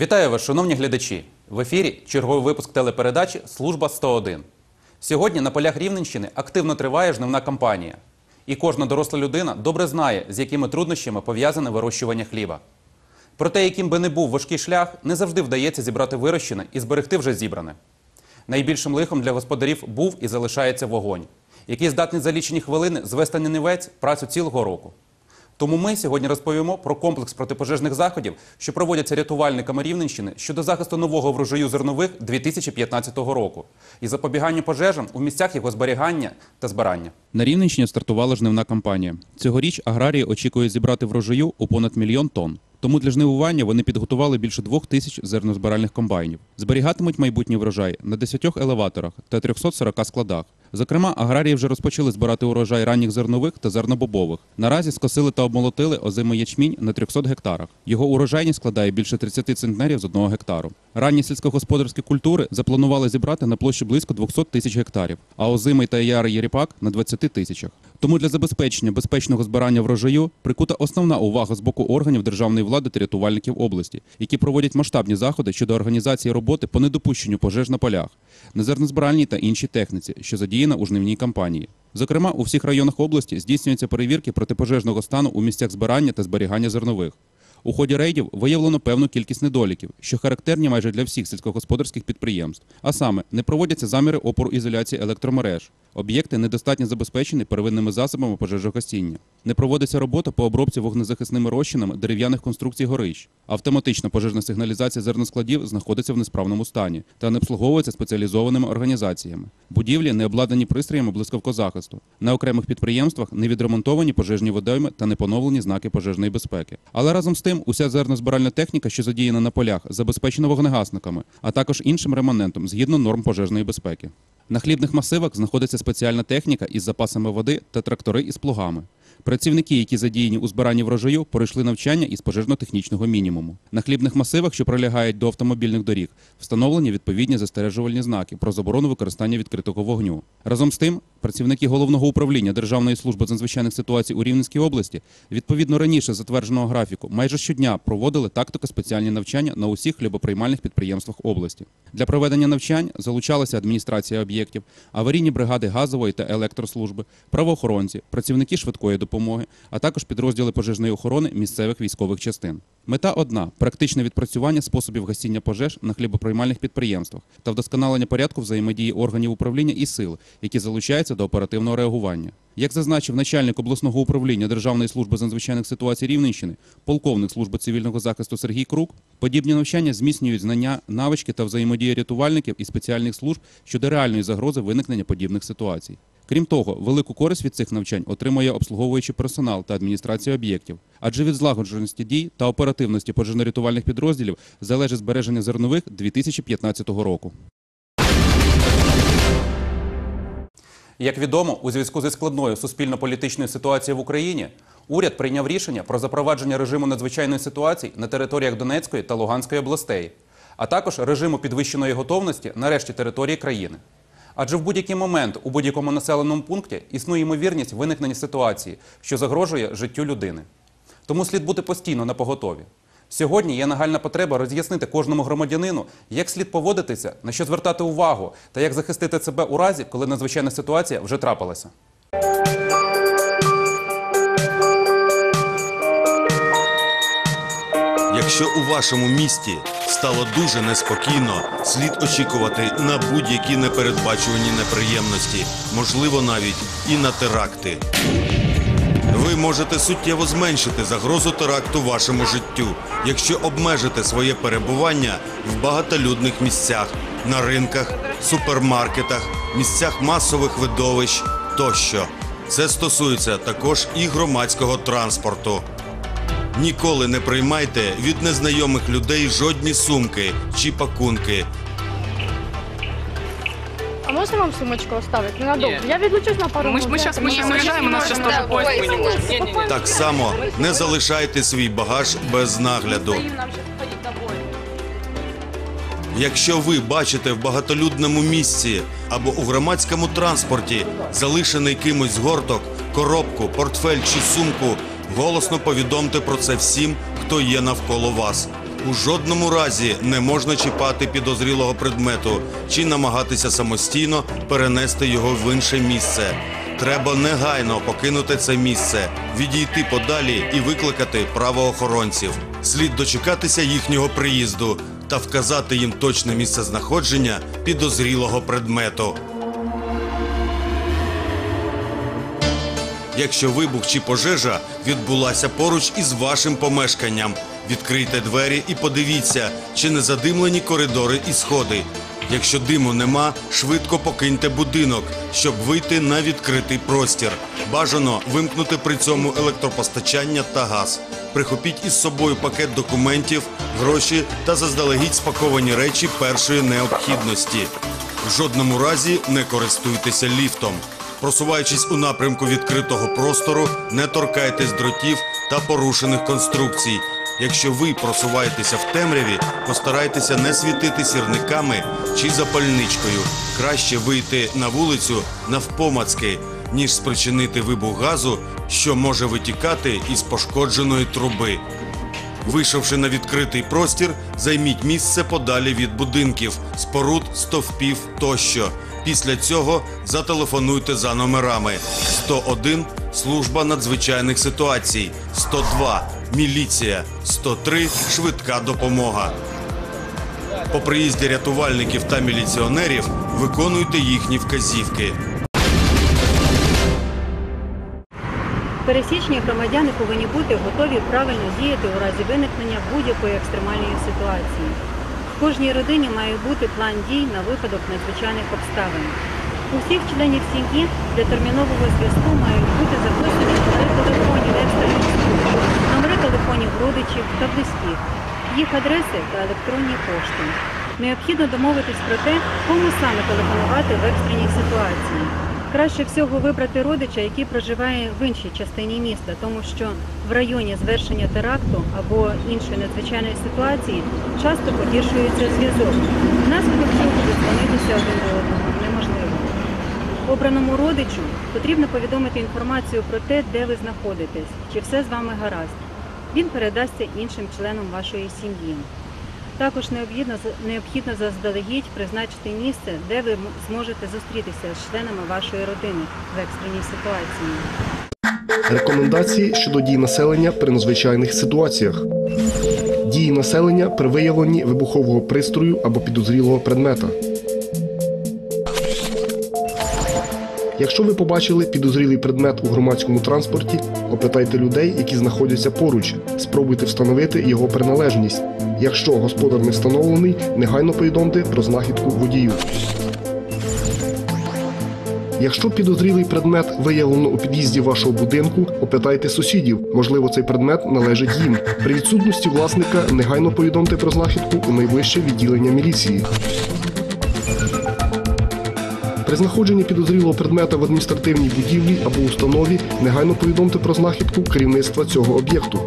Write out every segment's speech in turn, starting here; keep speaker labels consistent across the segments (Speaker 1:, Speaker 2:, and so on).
Speaker 1: Вітаю вас, шановні глядачі! В ефірі черговий випуск телепередачі Служба 101. Сьогодні на полях Рівненщини активно триває жнивна кампанія. І кожна доросла людина добре знає, з якими труднощами пов'язане вирощування хліба. Проте, яким би не був важкий шлях, не завжди вдається зібрати вирощене і зберегти вже зібране. Найбільшим лихом для господарів був і залишається вогонь, який здатний за лічені хвилини звести на нівець працю цілого року. Тому ми сьогодні розповімо про комплекс протипожежних заходів, що проводяться рятувальниками Рівненщини щодо захисту нового врожаю зернових 2015 року і запобіганню пожежам у місцях його зберігання та збирання. На Рівненщині стартувала жнивна кампанія. Цьогоріч аграрії очікують зібрати врожаю у понад мільйон тонн. Тому для жнивування вони підготували більше двох тисяч зернозбиральних комбайнів. Зберігатимуть майбутній врожай на 10 елеваторах та 340 складах. Зокрема, аграрії вже розпочали збирати урожай ранніх зернових та зернобобових. Наразі скосили та обмолотили озимий ячмінь на 300 гектарах. Його урожайність складає більше 30 центнерів з одного гектару. Ранні сільськогосподарські культури запланували зібрати на площі близько 200 тисяч гектарів, а озимий та ярий єріпак на 20 тисячах. Тому для забезпечення безпечного збирання врожаю прикута основна увага з боку органів державної влади та рятувальників області, які проводять масштабні заходи щодо організації роботи по недопущенню пожеж на полях, на зернозбиральній та іншій техніці, що задіяна у жнивній кампанії. Зокрема, у всіх районах області здійснюються перевірки протипожежного стану у місцях збирання та зберігання зернових. У ході рейдів виявлено певну кількість недоліків, що характерні майже для всіх сільськогосподарських підприємств. А саме, не проводяться заміри опору ізоляції електромереж, об'єкти недостатньо забезпечені первинними засобами пожежогасіння. Не проводиться робота по обробці вогнезахисними розчинами дерев'яних конструкцій горищ. Автоматична пожежна сигналізація зерноскладів знаходиться в несправному стані та не обслуговується спеціалізованими організаціями. Будівлі не обладнані пристроями блискавкозахисту. На окремих підприємствах не відремонтовані пожежні водойми та не поновлені знаки пожежної безпеки. Але разом з тим, уся зернозбиральна техніка, що задіяна на полях, забезпечена вогнегасниками, а також іншим реманентом згідно норм пожежної безпеки. На хлібних масивах знаходиться спеціальна техніка із запасами води та трактори із плугами. Працівники, які задіяні у збиранні врожаю, пройшли навчання із пожежно-технічного мінімуму. На хлібних масивах, що прилягають до автомобільних доріг, встановлені відповідні застережувальні знаки про заборону використання відкритого вогню. Разом з тим, працівники головного управління Державної служби з надзвичайних ситуацій у Рівненській області відповідно раніше затвердженого графіку майже щодня проводили тактико-спеціальні навчання на усіх хлібоприймальних підприємствах області. Для проведення навчань залучалася адміністрація об'єктів, аварійні бригади газової та електрослужби, правоохоронці, працівники швидкої допомоги, а також підрозділи пожежної охорони місцевих військових частин. Мета одна практичне відпрацювання способів гасіння пожеж на хлібоприймальних підприємствах та вдосконалення порядку взаємодії органів управління і сил, які залучаються до оперативного реагування. Як зазначив начальник обласного управління Державної служби з надзвичайних ситуацій Рівненщини, полковник служби цивільного захисту Сергій Крук, подібні навчання зміцнюють знання, навички та взаємодії рятувальників і спеціальних служб щодо реальної загрози виникнення подібних ситуацій. Крім того, велику користь від цих навчань отримує обслуговуючий персонал та адміністрація об'єктів, адже від злагодженості дій та оперативності пожежно-рятувальних підрозділів залежить збереження зернових 2015 року. Як відомо, у зв'язку зі складною суспільно-політичною ситуацією в Україні уряд прийняв рішення про запровадження режиму надзвичайної ситуації на територіях Донецької та Луганської областей, а також режиму підвищеної готовності на решті території країни. Адже в будь-який момент у будь-якому населеному пункті існує ймовірність виникнення ситуації, що загрожує життю людини. Тому слід бути постійно на поготові. Сьогодні є нагальна потреба роз'яснити кожному громадянину, як слід поводитися, на що звертати увагу та як захистити себе у разі, коли надзвичайна ситуація вже трапилася.
Speaker 2: Якщо у вашому місті стало дуже неспокійно, слід очікувати на будь-які непередбачувані неприємності, можливо, навіть і на теракти. Ви можете суттєво зменшити загрозу теракту вашому життю, якщо обмежите своє перебування в багатолюдних місцях, на ринках, супермаркетах, місцях масових видовищ тощо. Це стосується також і громадського транспорту. Ніколи не приймайте від незнайомих людей жодні сумки чи пакунки.
Speaker 3: А можна вам сумочку оставити? Ненадовго.
Speaker 4: Ні.
Speaker 3: Я відлучусь на пару
Speaker 4: Мы, ж- мы сейчас мы сейчас уезжаем, у нас сейчас тоже поезд, мы не можем. Не, не, не.
Speaker 2: Так само не залишайте свій багаж без нагляду. Якщо ви бачите в багатолюдному місці або у громадському транспорті залишений кимось згорток, коробку, портфель чи сумку, голосно повідомте про це всім, хто є навколо вас. У жодному разі не можна чіпати підозрілого предмету чи намагатися самостійно перенести його в інше місце. Треба негайно покинути це місце, відійти подалі і викликати правоохоронців. Слід дочекатися їхнього приїзду та вказати їм точне місце знаходження підозрілого предмету. Якщо вибух чи пожежа відбулася поруч із вашим помешканням, відкрийте двері і подивіться, чи не задимлені коридори і сходи. Якщо диму нема, швидко покиньте будинок, щоб вийти на відкритий простір. Бажано вимкнути при цьому електропостачання та газ. Прихопіть із собою пакет документів, гроші та заздалегідь спаковані речі першої необхідності. В жодному разі не користуйтеся ліфтом. Просуваючись у напрямку відкритого простору, не торкайтесь дротів та порушених конструкцій. Якщо ви просуваєтеся в темряві, постарайтеся не світити сірниками чи запальничкою. Краще вийти на вулицю навпомацки, ніж спричинити вибух газу, що може витікати із пошкодженої труби. Вийшовши на відкритий простір, займіть місце подалі від будинків, споруд, стовпів тощо. Після цього зателефонуйте за номерами 101 – служба надзвичайних ситуацій, 102 – міліція, 103 – швидка допомога. По приїзді рятувальників та міліціонерів виконуйте їхні вказівки.
Speaker 5: Пересічні громадяни повинні бути готові правильно діяти у разі виникнення будь-якої екстремальної ситуації. Кожній родині має бути план дій на випадок надзвичайних обставин. У всіх членів сім'ї для термінового зв'язку мають бути записані номери телефонів екстрених служб, номери телефонів родичів та близьких, їх адреси та електронні пошти. Необхідно домовитись про те, кому саме телефонувати в екстреній ситуації. Краще всього вибрати родича, який проживає в іншій частині міста, тому що в районі звершення теракту або іншої надзвичайної ситуації часто погіршується зв'язок. Внаслідок цього додзвонитися один до одного неможливо. Обраному родичу потрібно повідомити інформацію про те, де ви знаходитесь, чи все з вами гаразд. Він передасться іншим членам вашої сім'ї. Також необхідно, необхідно заздалегідь призначити місце, де ви зможете зустрітися з членами вашої родини в екстреній ситуації.
Speaker 6: Рекомендації щодо дій населення при надзвичайних ситуаціях. Дії населення при виявленні вибухового пристрою або підозрілого предмета. Якщо ви побачили підозрілий предмет у громадському транспорті, опитайте людей, які знаходяться поруч. Спробуйте встановити його приналежність. Якщо господар не встановлений, негайно повідомте про знахідку водію. Якщо підозрілий предмет виявлено у під'їзді вашого будинку, опитайте сусідів. Можливо, цей предмет належить їм. При відсутності власника негайно повідомте про знахідку у найближче відділення міліції. При знаходженні підозрілого предмета в адміністративній будівлі або установі негайно повідомте про знахідку керівництва цього об'єкту.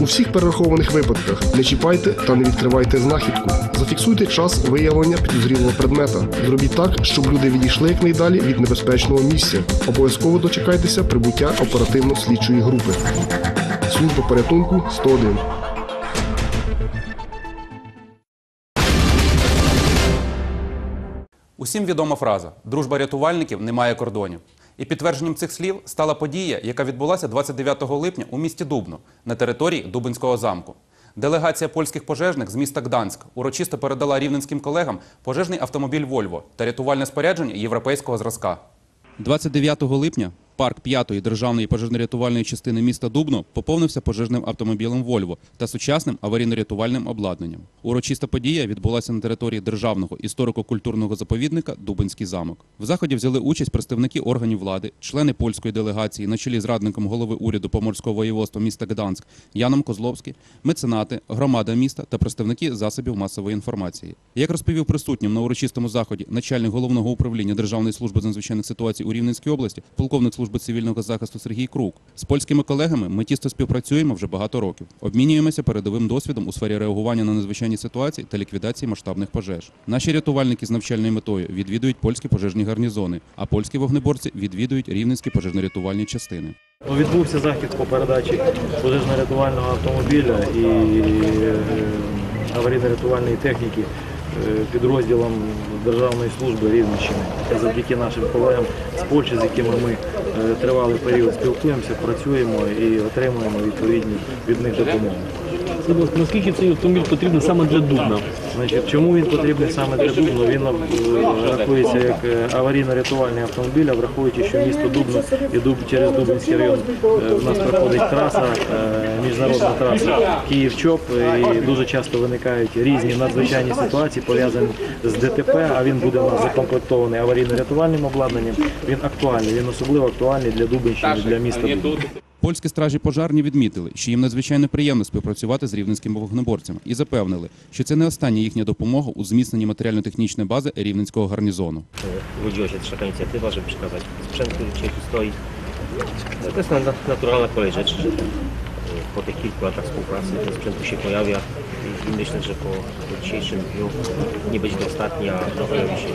Speaker 6: У всіх перерахованих випадках не чіпайте та не відкривайте знахідку. Зафіксуйте час виявлення підозрілого предмета. Зробіть так, щоб люди відійшли якнайдалі від небезпечного місця. Обов'язково дочекайтеся прибуття оперативно-слідчої групи. Служба порятунку 101.
Speaker 1: Усім відома фраза Дружба рятувальників не має кордонів. І підтвердженням цих слів стала подія, яка відбулася 29 липня у місті Дубно на території Дубинського замку. Делегація польських пожежних з міста Гданськ урочисто передала рівненським колегам пожежний автомобіль Вольво та рятувальне спорядження європейського зразка. 29 липня парк 5-ї державної пожежно-рятувальної частини міста Дубно поповнився пожежним автомобілем Вольво та сучасним аварійно-рятувальним обладнанням. Урочиста подія відбулася на території державного історико-культурного заповідника Дубинський замок. В заході взяли участь представники органів влади, члени польської делегації на чолі з радником голови уряду Поморського воєводства міста Гданськ Яном Козловський, меценати, громада міста та представники засобів масової інформації. Як розповів присутнім на урочистому заході начальник головного управління Державної служби з надзвичайних ситуацій у Рівненській області, полковник служби служби цивільного захисту Сергій Крук. З польськими колегами ми тісно співпрацюємо вже багато років. Обмінюємося передовим досвідом у сфері реагування на надзвичайні ситуації та ліквідації масштабних пожеж. Наші рятувальники з навчальною метою відвідують польські пожежні гарнізони, а польські вогнеборці відвідують рівненські пожежно-рятувальні частини.
Speaker 7: Ну, Відбувся захід по передачі пожежно-рятувального автомобіля і е, аварійно-рятувальної техніки е, підрозділам Державної служби Рівненщини. Завдяки нашим колегам з Польщі, з якими ми тривалий період спілкуємося, працюємо і отримуємо відповідні від них допомогу.
Speaker 8: Скажіть, Наскільки цей автомобіль потрібен саме для Дубна?
Speaker 7: Значить, чому він потрібен саме для Дубно? Він е, рахується як е, аварійно-рятувальний автомобіль, а враховуючи, що місто Дубно і Дуб через Дубинський район е, в нас проходить траса, міжнародна траса Київ-Чоп, і дуже часто виникають різні надзвичайні ситуації, пов'язані з ДТП, а він буде у нас закомплектований аварійно-рятувальним обладнанням. Він актуальний, він особливо актуальний для Дубинщини, для міста Дубно.
Speaker 1: Польські стражі пожарні відмітили, що їм надзвичайно приємно співпрацювати з рівненськими вогнеборцями і запевнили, що це не остання їхня допомога у зміцненні матеріально-технічної бази рівненського гарнізону.
Speaker 9: rzeczy, że ten, y, po tych kilku latach współpracy ten sprzęt tu się pojawia i, i myślę, że po, po dzisiejszym dniu nie będzie to ostatni, a pojawi się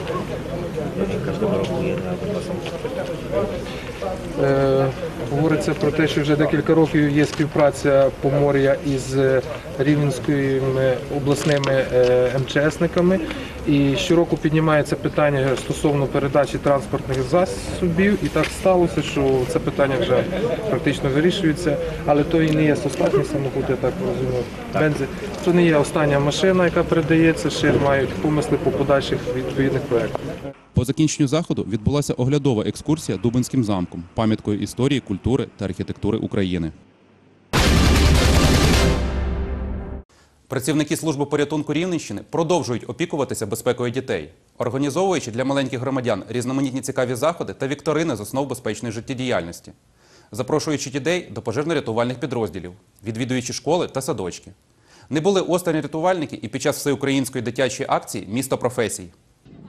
Speaker 9: pewnie każdego roku jedna albo dwa samochody.
Speaker 10: Е, Говориться про те, що вже декілька років є співпраця Помор'я із рівненськими обласними е, МЧСниками. І щороку піднімається питання стосовно передачі транспортних засобів. І так сталося, що це питання вже практично вирішується. Але то і не є останній самохід, я так розумію. Бензи. Це не є остання машина, яка передається, ще мають помисли по подальших відповідних проєктах.
Speaker 1: По закінченню заходу відбулася оглядова екскурсія Дубинським замком, пам'яткою історії, культури та архітектури України. Працівники служби порятунку Рівненщини продовжують опікуватися безпекою дітей, організовуючи для маленьких громадян різноманітні цікаві заходи та вікторини з основ безпечної життєдіяльності, запрошуючи дітей до пожежно-рятувальних підрозділів, відвідуючи школи та садочки. Не були останні рятувальники і під час всеукраїнської дитячої акції Місто професій.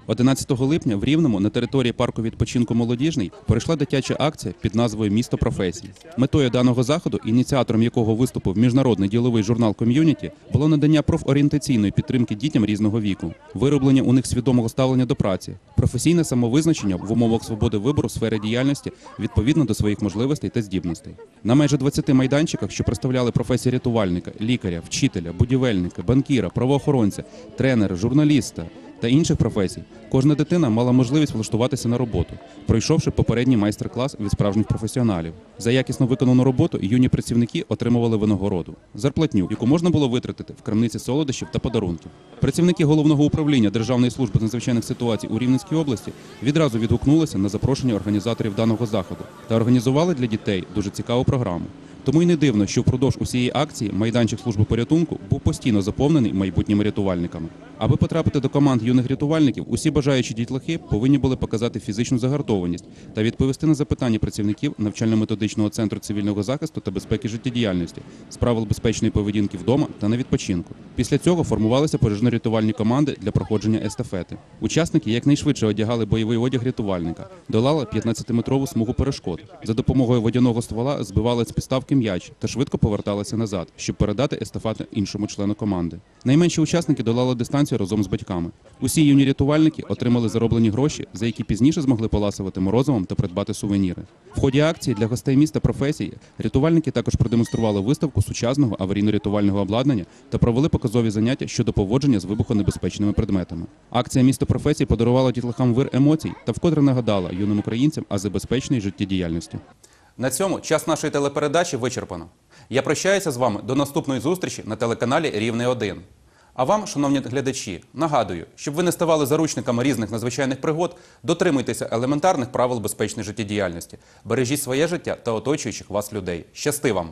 Speaker 1: 11 липня в Рівному на території парку відпочинку молодіжний пройшла дитяча акція під назвою Місто професій. Метою даного заходу, ініціатором якого виступив міжнародний діловий журнал Ком'юніті, було надання профорієнтаційної підтримки дітям різного віку, вироблення у них свідомого ставлення до праці, професійне самовизначення в умовах свободи вибору в сфері діяльності відповідно до своїх можливостей та здібностей. На майже 20 майданчиках, що представляли професії рятувальника, лікаря, вчителя, будівельника, банкіра, правоохоронця, тренера, журналіста та інших професій, кожна дитина мала можливість влаштуватися на роботу, пройшовши попередній майстер-клас від справжніх професіоналів. За якісно виконану роботу юні працівники отримували винагороду зарплатню, яку можна було витратити в крамниці солодощів та подарунків. Працівники головного управління Державної служби з надзвичайних ситуацій у Рівненській області відразу відгукнулися на запрошення організаторів даного заходу та організували для дітей дуже цікаву програму. Тому й не дивно, що впродовж усієї акції майданчик служби порятунку був постійно заповнений майбутніми рятувальниками. Аби потрапити до команд юних рятувальників, усі бажаючі дітлахи повинні були показати фізичну загартованість та відповісти на запитання працівників навчально-методичного центру цивільного захисту та безпеки життєдіяльності з правил безпечної поведінки вдома та на відпочинку. Після цього формувалися пожежно-рятувальні команди для проходження естафети. Учасники якнайшвидше одягали бойовий одяг рятувальника, долали 15-метрову смугу перешкод. За допомогою водяного ствола збивали з підставки м'яч та швидко поверталися назад, щоб передати естафету іншому члену команди. Найменші учасники долали дистанцію разом з батьками. Усі юні рятувальники отримали зароблені гроші, за які пізніше змогли поласувати морозивом та придбати сувеніри. В ході акції для гостей міста професії рятувальники також продемонстрували виставку сучасного аварійно-рятувального обладнання та провели показові заняття щодо поводження з вибухонебезпечними предметами. Акція місто професій подарувала дітлахам вир емоцій та вкотре нагадала юним українцям ази безпечної життєдіяльності. На цьому час нашої телепередачі вичерпано. Я прощаюся з вами до наступної зустрічі на телеканалі Рівний 1. А вам, шановні глядачі, нагадую, щоб ви не ставали заручниками різних надзвичайних пригод, дотримуйтеся елементарних правил безпечної життєдіяльності, бережіть своє життя та оточуючих вас людей. Щасти вам!